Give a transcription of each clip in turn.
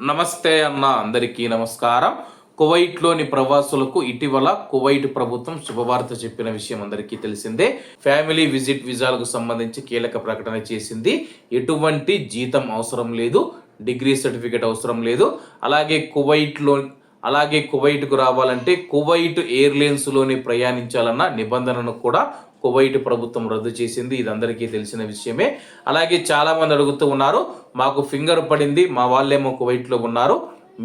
నమస్తే అన్న అందరికీ నమస్కారం. కువైట్లోని ప్రవాసులకు ఇటీవల కువైట్ ప్రభుత్వం శుభవార్త చెప్పిన విషయం అందరికీ తెలిసిందే. ఫ్యామిలీ విజిట్ వీసాలకు సంబంధించి కీలక ప్రకటన చేసింది. ఎటువంటి జీతం అవసరం లేదు. డిగ్రీ సర్టిఫికేట్ అవసరం లేదు. అలాగే కువైట్లో అలాగే కువైట్కు రావాలంటే కువైట్ ఎయిర్లైన్స్లోనే ప్రయాణించాలన్న నిబంధనను కూడా కువైట్ ప్రభుత్వం రద్దు చేసింది. ఇది అందరికీ తెలిసిన విషయమే. అలాగే చాలామంది అడుగుతూ ఉన్నారు మాకు ఫింగర్ పడింది మా వాళ్ళేమో కువైట్లో ఉన్నారు.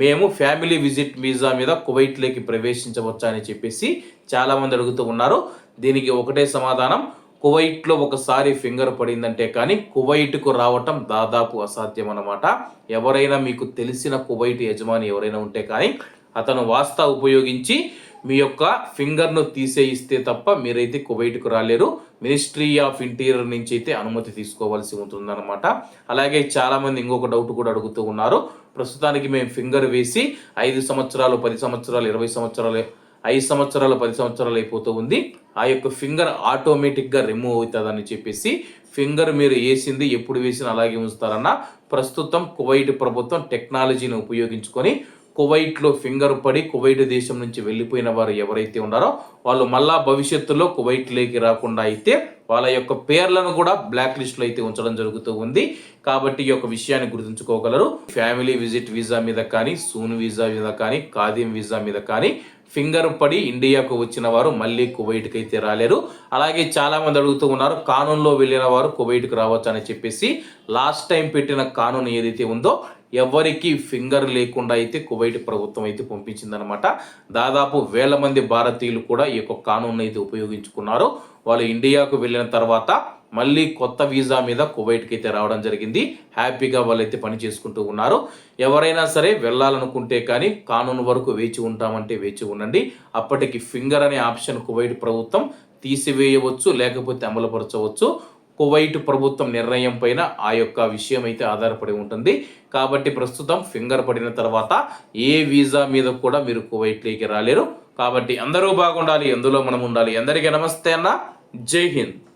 మేము ఫ్యామిలీ విజిట్ వీసా మీద కువైట్లోకి ప్రవేశించవచ్చా అని చెప్పేసి చాలామంది అడుగుతూ ఉన్నారు. దీనికి ఒకటే సమాధానం కువైట్లో ఒకసారి ఫింగర్ పడిందంటే కానీ కువైట్కు రావటం దాదాపు అసాధ్యం అన్నమాట ఎవరైనా మీకు తెలిసిన కువైట్ యజమాని ఎవరైనా ఉంటే కానీ అతను వాస్తా ఉపయోగించి మీ యొక్క ఫింగర్ను తీసేయిస్తే తప్ప మీరైతే కువైట్కు రాలేరు. మినిస్ట్రీ ఆఫ్ ఇంటీరియర్ నుంచి అయితే అనుమతి తీసుకోవాల్సి ఉంటుందన్నమాట. అలాగే చాలామంది ఇంకొక డౌట్ కూడా అడుగుతూ ఉన్నారు. ప్రస్తుతానికి మేము ఫింగర్ వేసి ఐదు సంవత్సరాలు పది సంవత్సరాలు ఇరవై సంవత్సరాలు ఐదు సంవత్సరాలు పది సంవత్సరాలు అయిపోతూ ఉంది. ఆ యొక్క ఫింగర్ ఆటోమేటిక్గా రిమూవ్ అవుతుందని చెప్పేసి ఫింగర్ మీరు వేసింది ఎప్పుడు వేసినా అలాగే ఉంచుతారన్న ప్రస్తుతం కువైట్ ప్రభుత్వం టెక్నాలజీని ఉపయోగించుకొని కువైట్లో ఫింగర్ పడి కువైట్ దేశం నుంచి వెళ్ళిపోయిన వారు ఎవరైతే ఉన్నారో వాళ్ళు మళ్ళా భవిష్యత్తులో కువైట్లోకి రాకుండా అయితే వాళ్ళ యొక్క పేర్లను కూడా బ్లాక్ లిస్ట్లో అయితే ఉంచడం జరుగుతూ ఉంది. కాబట్టి ఈ యొక్క విషయాన్ని గుర్తుంచుకోగలరు. ఫ్యామిలీ విజిట్ వీసా మీద కానీ సూన్ వీసా మీద కానీ ఖాదీం వీసా మీద కానీ ఫింగర్ పడి ఇండియాకు వచ్చిన వారు మళ్ళీ కువైట్కి అయితే రాలేరు. అలాగే చాలామంది అడుగుతూ ఉన్నారు కానూన్లో వెళ్ళిన వారు కువైట్కి రావచ్చు అని చెప్పేసి లాస్ట్ టైం పెట్టిన కానూన్ ఏదైతే ఉందో ఎవరికి ఫింగర్ లేకుండా అయితే కువైట్ ప్రభుత్వం అయితే పంపించిందనమాట దాదాపు వేల మంది భారతీయులు కూడా ఈ యొక్క కానూన్ అయితే ఉపయోగించుకున్నారు. వాళ్ళు ఇండియాకు వెళ్ళిన తర్వాత మళ్ళీ కొత్త వీసా మీద కువైట్కి అయితే రావడం జరిగింది. హ్యాపీగా వాళ్ళైతే పని చేసుకుంటూ ఉన్నారు. ఎవరైనా సరే వెళ్ళాలనుకుంటే కానీ కానూన్ వరకు వేచి ఉంటామంటే వేచి ఉండండి. అప్పటికి ఫింగర్ అనే ఆప్షన్ కువైట్ ప్రభుత్వం తీసివేయవచ్చు లేకపోతే అమలుపరచవచ్చు. కువైట్ ప్రభుత్వం నిర్ణయం పైన ఆ యొక్క విషయం అయితే ఆధారపడి ఉంటుంది. కాబట్టి ప్రస్తుతం ఫింగర్ పడిన తర్వాత ఏ వీసా మీద కూడా మీరు కువైట్లోకి రాలేరు. కాబట్టి అందరూ బాగుండాలి ఎందులో మనం ఉండాలి. అందరికీ నమస్తే అన్న. జై హింద్.